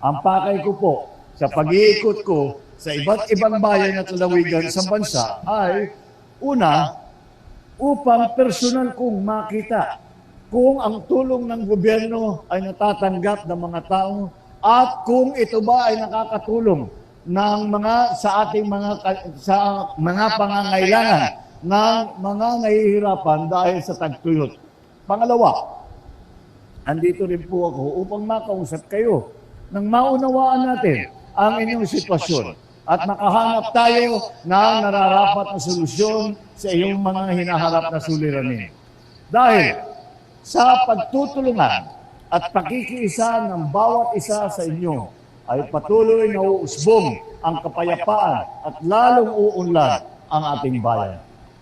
Ang pakay ko po sa pag-iikot ko sa iba't ibang bayan at lalawigan sa bansa ay una, upang personal kong makita kung ang tulong ng gobyerno ay natatanggap ng mga tao at kung ito ba ay nakakatulong ng mga sa ating mga sa mga pangangailangan ng mga nahihirapan dahil sa tagtuyot. Pangalawa, andito rin po ako upang makausap kayo nang maunawaan natin ang inyong sitwasyon at makahanap tayo ng nararapat na solusyon sa iyong mga hinaharap na suliranin. Dahil sa pagtutulungan at pakikiisa ng bawat isa sa inyo ay patuloy na uusbong ang kapayapaan at lalong uunlad ang ating bayan.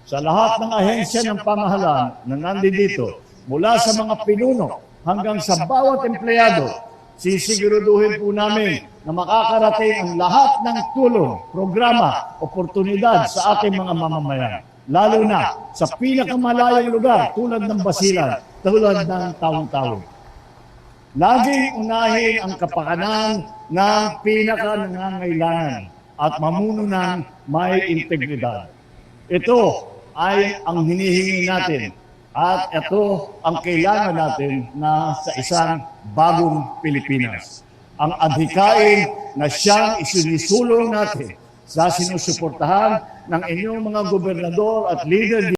Sa lahat ng ahensya ng pamahalaan na nandito, mula sa mga pinuno hanggang sa bawat empleyado, sisiguraduhin po namin na makakarating ang lahat ng tulong, programa, oportunidad sa ating mga mamamayan. Lalo na sa pinakamalayong lugar tulad ng Basilan, tulad ng taong-taong. Laging unahin ang kapakanan ng pinaka-nangangailangan at mamuno ng may integridad. Ito ay ang hinihingi natin at ito ang kailangan natin na sa isang bagong Pilipinas. Ang adhikain na siyang isinisulong natin sa sinusuportahan ng inyong mga gobernador at leader